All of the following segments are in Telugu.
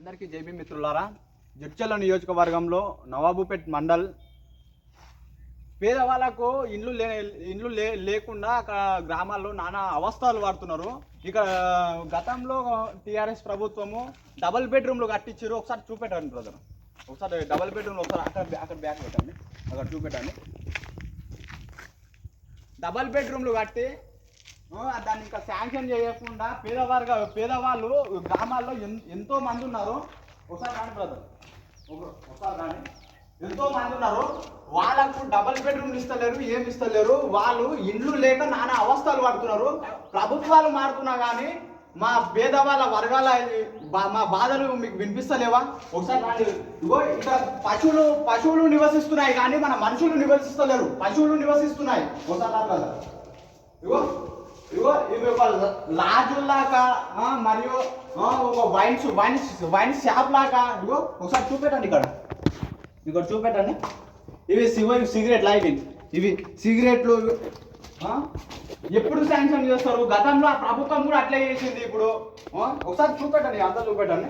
అందరికీ జేబీ మిత్రులారా. జడ్చల్ల నియోజకవర్గంలో నవాబుపేట్ మండల్. పేదవాళ్ళకు ఇండ్లు లే ఇండ్లు లే లేకుండా అక్కడ గ్రామాల్లో నానా అవస్థలు పడుతున్నారు ఇక్కడ గతంలో టీఆర్ఎస్ ప్రభుత్వము డబల్ బెడ్రూమ్లు కట్టించారు ఒకసారి చూపెట్టండి బ్రదర్. ఒకసారి డబల్ బెడ్రూమ్లు ఒకసారి అక్కడ అక్కడ బ్యాక్ పెట్టండి. అక్కడ చూపెట్టండి. డబల్ బెడ్రూమ్లు కట్టి దాన్ని ఇంకా శాంక్షన్ చేయకుండా పేదవారుగా పేదవాళ్ళు గ్రామాల్లో ఎంతో మంది ఉన్నారు. ఒకసారి రాండి బ్రదర్ ఒకసారి రాండి. ఎంతో మంది ఉన్నారు. వాళ్ళకు డబల్ బెడ్రూమ్ ఇస్తలేరు ఏమి ఇస్తలేరు. వాళ్ళు ఇండ్లు లేక నానా అవస్థలు పడుతున్నారు. ప్రభుత్వాలు మారుతున్నా కానీ మా పేదవాళ్ళ వర్గాల బా- మా బాధలు మీకు వినిపిస్తలేవా? ఒకసారి ఇగో ఇక్కడ పశువులు పశువులు నివసిస్తున్నాయి కానీ మన మనుషులు నివసిస్తలేరు. పశువులు నివసిస్తున్నాయి. ఒకసారి ఇగో ఇగో ఇవి ఒక లాడ్జ్ లాగా మరియు ఒక వైన్స్ వైన్స్ వైన్ షాప్ లాగా ఇగో ఒకసారి చూపెట్టండి ఇక్కడ. ఇక్కడ చూపెట్టండి. ఇవి సిగ సిగరెట్ ఇవి ఇవి సిగరెట్లు ఎప్పుడు శాంక్షన్ చేస్తారు? గతంలో ఆ ప్రభుత్వం కూడా అట్లే చేసింది ఇప్పుడు. ఒకసారి చూపెట్టండి అంతా చూపెట్టండి.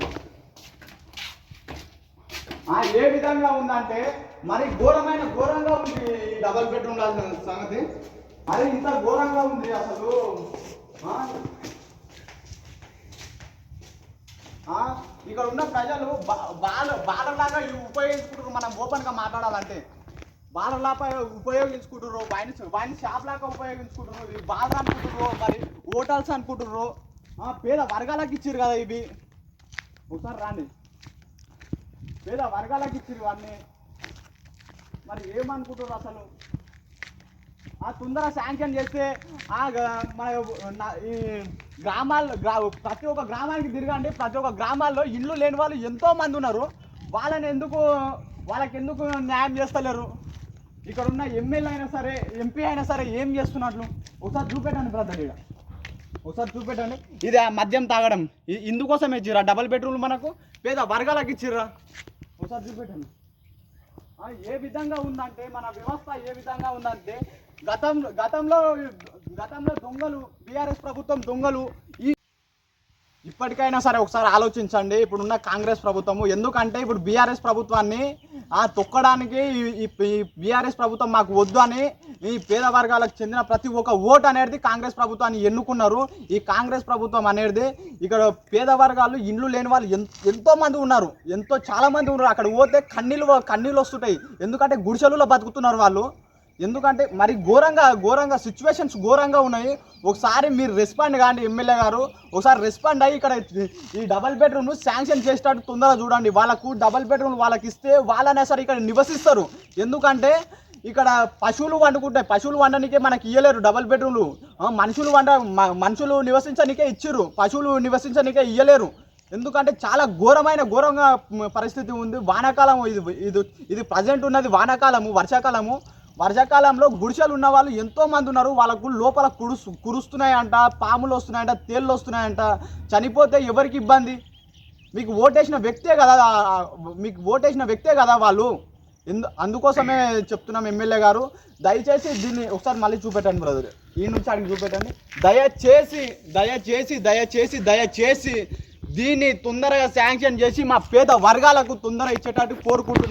ఏ విధంగా ఉందంటే మరి ఘోరమైన ఘోరంగా ఉంది ఈ డబల్ బెడ్రూమ్ సంగతి. మరి ఇంత ఘోరంగా ఉంది అసలు. ఇక్కడ ఉన్న ప్రజలు బాల బాలలాగా ఇవి ఉపయోగించుకుంటారు మనం ఓపెన్గా మాట్లాడాలంటే. బాలలాపై ఉపయోగించుకుంటారు వైన్ వైన్ షాప్ లాగా ఉపయోగించుకుంటారు ఇవి బాధ అనుకుంటారు మరి హోటల్స్ అనుకుంటారు పేద వర్గాలకు ఇచ్చారు కదా ఇవి. ఒకసారి రాండి. పేద వర్గాలకు ఇచ్చారు ఇవన్నీ. మరి ఏమనుకుంటారు అసలు? ఆ తొందర శాంక్షన్ చేస్తే ఆ మన నా- ఈ గ్రామాల్లో గ్రా ప్రతి ఒక్క గ్రామానికి తిరగండి. ప్రతి ఒక్క గ్రామాల్లో ఇల్లు లేని వాళ్ళు ఎంతో మంది ఉన్నారు. వాళ్ళని ఎందుకు వాళ్ళకి ఎందుకు న్యాయం చేస్తలేరు? ఇక్కడ ఉన్న ఎమ్మెల్యే అయినా సరే ఎంపీ అయినా సరే ఏం చేస్తున్నట్లు? ఒకసారి చూపెట్టండి బ్రదర్ ఇక్కడ ఒకసారి చూపెట్టండి. ఇది ఆ మద్యం తాగడం. ఇందుకోసం ఇచ్చిర్రా? డబల్ బెడ్రూమ్ మనకు? పేద వర్గాలకు ఇచ్చిర్రా? ఒకసారి చూపెట్టండి. ఏ విధంగా ఉందంటే మన వ్యవస్థ ఏ విధంగా ఉందంటే గతం గతంలో గతంలో దొంగలు బీఆర్ఎస్ ప్రభుత్వం దొంగలు ఈ ఇప్పటికైనా సరే ఒకసారి ఆలోచించండి. ఇప్పుడున్న కాంగ్రెస్ ప్రభుత్వము ఎందుకంటే ఇప్పుడు బీఆర్ఎస్ ప్రభుత్వాన్ని ఆ తొక్కడానికి ఈ- బీఆర్ఎస్ ప్రభుత్వం మాకు వద్దు అని ఈ పేద వర్గాలకు చెందిన ప్రతి ఒక్క ఓటు అనేది కాంగ్రెస్ ప్రభుత్వాన్ని ఎన్నుకున్నారు. ఈ కాంగ్రెస్ ప్రభుత్వం అనేది ఇక్కడ పేద వర్గాలు ఇండ్లు లేని వాళ్ళు ఎంతో మంది ఉన్నారు. ఎంతో చాలామంది ఉన్నారు. అక్కడ పోతే కన్నీళ్ళు కన్నీళ్ళు వస్తుంటాయి. ఎందుకంటే గుడిసెలలో బతుకుతున్నారు వాళ్ళు. ఎందుకంటే మరి ఘోరంగా ఘోరంగా సిచ్యువేషన్స్ ఘోరంగా ఉన్నాయి. ఒకసారి మీరు రెస్పాండ్ కాండి ఎమ్మెల్యే గారు. ఒకసారి రెస్పాండ్ అయ్యి ఇక్కడ ఈ డబల్ బెడ్రూమ్ను శాంక్షన్ చేసేటట్టు తొందరగా చూడండి. వాళ్ళకు డబల్ బెడ్రూమ్ వాళ్ళకి ఇస్తే వాళ్ళనే సరే ఇక్కడ నివసిస్తారు. ఎందుకంటే ఇక్కడ పశువులు వండుకుంటాయి పశువులు వండనికే మనకి ఇయ్యలేరు డబల్ బెడ్రూమ్లు మనుషులు వండ మనుషులు నివసించనికే ఇచ్చిర్రు. పశువులు నివసించనికే ఇయ్యలేరు. ఎందుకంటే చాలా ఘోరమైన ఘోరంగా పరిస్థితి ఉంది. వానాకాలం ఇది ఇది ఇది ప్రజెంట్ ఉన్నది వానాకాలము వర్షాకాలము. వర్షాకాలంలో గుడిసెలు ఉన్న వాళ్ళు ఎంతో మంది ఉన్నారు. వాళ్ళకు లోపల కురుసు కురుస్తున్నాయంట పాములు వస్తున్నాయంట తేళ్ళు వస్తున్నాయంట. చనిపోతే ఎవరికి ఇబ్బంది? మీకు ఓటేసిన వ్యక్తే కదా మీకు ఓటేసిన వ్యక్తే కదా వాళ్ళు. ఎందు అందుకోసమే చెప్తున్నాం ఎమ్మెల్యే గారు. దయచేసి దీన్ని ఒకసారి మళ్ళీ చూపెట్టండి బ్రదర్. ఈ నుంచి అడిగి చూపెట్టండి. దయచేసి దయచేసి దయచేసి దయచేసి దీన్ని తొందరగా శాంక్షన్ చేసి మా పేద వర్గాలకు తొందర ఇచ్చేటట్టు కోరుకుంటున్నాం.